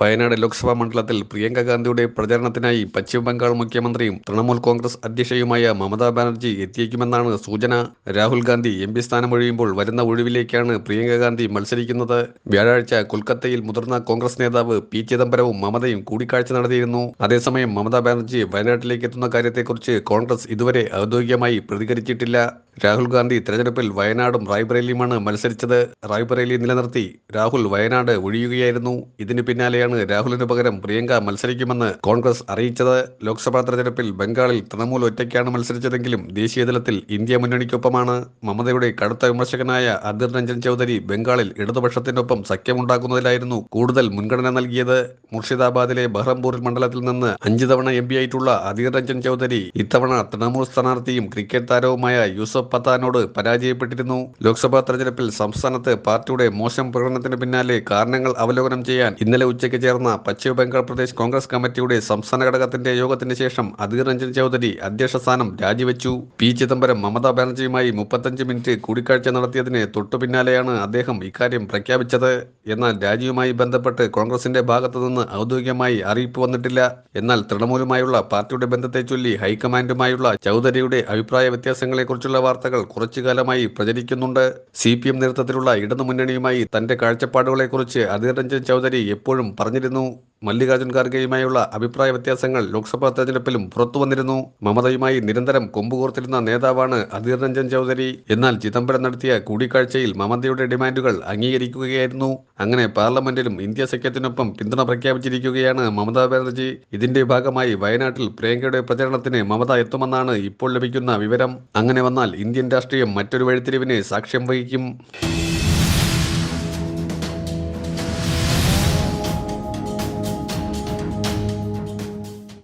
വയനാട് ലോക്സഭാ മണ്ഡലത്തിൽ പ്രിയങ്ക ഗാന്ധിയുടെ പ്രചരണത്തിനായി പശ്ചിമ ബംഗാൾ മുഖ്യമന്ത്രിയും തൃണമൂൽ കോൺഗ്രസ് അധ്യക്ഷയുമായ മമതാ ബാനർജി എത്തിയേക്കുമെന്നാണ് സൂചന. രാഹുൽ ഗാന്ധി എം പി സ്ഥാനമൊഴിയുമ്പോൾ വരുന്ന ഒഴിവിലേക്കാണ് പ്രിയങ്ക ഗാന്ധി മത്സരിക്കുന്നത്. വ്യാഴാഴ്ച കൊൽക്കത്തയിൽ മുതിർന്ന കോൺഗ്രസ് നേതാവ് പി ചിദംബരവും മമതയും കൂടിക്കാഴ്ച നടത്തിയിരുന്നു. അതേസമയം മമതാ ബാനർജി വയനാട്ടിലേക്ക് എത്തുന്ന കാര്യത്തെക്കുറിച്ച് കോൺഗ്രസ് ഇതുവരെ ഔദ്യോഗികമായി പ്രതികരിച്ചിട്ടില്ല. രാഹുൽ ഗാന്ധി തെരഞ്ഞെടുപ്പിൽ വയനാടും റായ്ബറേലിയുമാണ് മത്സരിച്ചത്. റായ്ബറേലി നിലനിർത്തി. രാഹുൽ വയനാട് ഒഴിയുകയായിരുന്നു. ഇതിനു പിന്നാലെയാണ് രാഹുലിന് പകരം പ്രിയങ്ക മത്സരിക്കുമെന്ന് കോൺഗ്രസ് അറിയിച്ചത്. ലോക്സഭാ തെരഞ്ഞെടുപ്പിൽ ബംഗാളിൽ തൃണമൂൽ ഒറ്റയ്ക്കാണ് മത്സരിച്ചതെങ്കിലും ദേശീയതലത്തിൽ ഇന്ത്യ മുന്നണിക്കൊപ്പമാണ്. മമതയുടെ കടുത്ത വിമർശകനായ അധിർ രഞ്ജൻ ചൌധരി ബംഗാളിൽ ഇടതുപക്ഷത്തിനൊപ്പം സഖ്യമുണ്ടാക്കുന്നതിലായിരുന്നു കൂടുതൽ മുൻഗണന നൽകിയത്. മുർഷിദാബാദിലെ ബഹ്റംപൂർ മണ്ഡലത്തിൽ നിന്ന് അഞ്ചു തവണ എം ആയിട്ടുള്ള അധിർ രഞ്ജൻ ചൌധരി ഇത്തവണ തൃണമൂൽ സ്ഥാനാർത്ഥിയും ക്രിക്കറ്റ് താരവുമായ യൂസഫ് പത്താനോട് പരാജയപ്പെട്ടിരുന്നു. ലോക്സഭാ തെരഞ്ഞെടുപ്പിൽ സംസ്ഥാനത്ത് പാർട്ടിയുടെ മോശം പ്രകടനത്തിന് പിന്നാലെ കാരണങ്ങൾ അവലോകനം ചെയ്യാൻ ഇന്നലെ ഉച്ചയ്ക്ക് ചേർന്ന പശ്ചിമ ബംഗാൾ പ്രദേശ് കോൺഗ്രസ് കമ്മിറ്റിയുടെ സംസ്ഥാന ഘടകത്തിന്റെ യോഗത്തിന് ശേഷം അധീർ രഞ്ജൻ ചൌധരി അധ്യക്ഷ സ്ഥാനം രാജിവെച്ചു. പി. ചിദംബരം മമതാ ബാനർജിയുമായി മുപ്പത്തഞ്ച് മിനിറ്റ് കൂടിക്കാഴ്ച നടത്തിയതിന് തൊട്ടു പിന്നാലെയാണ് അദ്ദേഹം ഇക്കാര്യം പ്രഖ്യാപിച്ചത്. എന്നാൽ രാജിയുമായി ബന്ധപ്പെട്ട് കോൺഗ്രസിന്റെ ഭാഗത്തുനിന്ന് ഔദ്യോഗികമായി അറിയിപ്പ് വന്നിട്ടില്ല. എന്നാൽ തൃണമൂലുമായുള്ള പാർട്ടിയുടെ ബന്ധത്തെ ചൊല്ലി ഹൈക്കമാൻഡുമായുള്ള ചൌധരിയുടെ അഭിപ്രായ വ്യത്യാസങ്ങളെക്കുറിച്ചുള്ള വാർത്തകൾ കുറച്ചു കാലമായി പ്രചരിക്കുന്നുണ്ട്. സി പി എം നേതൃത്വത്തിലുള്ള ഇടതുമുന്നണിയുമായി തന്റെ കാഴ്ചപ്പാടുകളെക്കുറിച്ച് അധീർ രഞ്ജൻ ചൌധരി എപ്പോഴും പറഞ്ഞിരുന്നു. മല്ലികാർജുൻ ഖാർഗെയുമായുള്ള അഭിപ്രായ വ്യത്യാസങ്ങൾ ലോക്സഭാ തെരഞ്ഞെടുപ്പിലും പുറത്തു വന്നിരുന്നു. മമതയുമായി നിരന്തരം കൊമ്പുകോർത്തിരുന്ന നേതാവാണ് അധീർ രഞ്ജൻ ചൌധരി. എന്നാൽ ചിദംബരം നടത്തിയ കൂടിക്കാഴ്ചയിൽ മമതയുടെ ഡിമാൻഡുകൾ അംഗീകരിക്കുകയായിരുന്നു. അങ്ങനെ പാർലമെന്റിലും ഇന്ത്യ സഖ്യത്തിനൊപ്പം പിന്തുണ പ്രഖ്യാപിച്ചിരിക്കുകയാണ് മമതാ ബാനർജി. ഇതിന്റെ ഭാഗമായി വയനാട്ടിൽ പ്രിയങ്കയുടെ പ്രചരണത്തിന് മമത എത്തുമെന്നാണ് ഇപ്പോൾ ലഭിക്കുന്ന വിവരം. അങ്ങനെ വന്നാൽ ഇന്ത്യൻ രാഷ്ട്രീയം മറ്റൊരു വഴിത്തിരിവിന് സാക്ഷ്യം വഹിക്കും.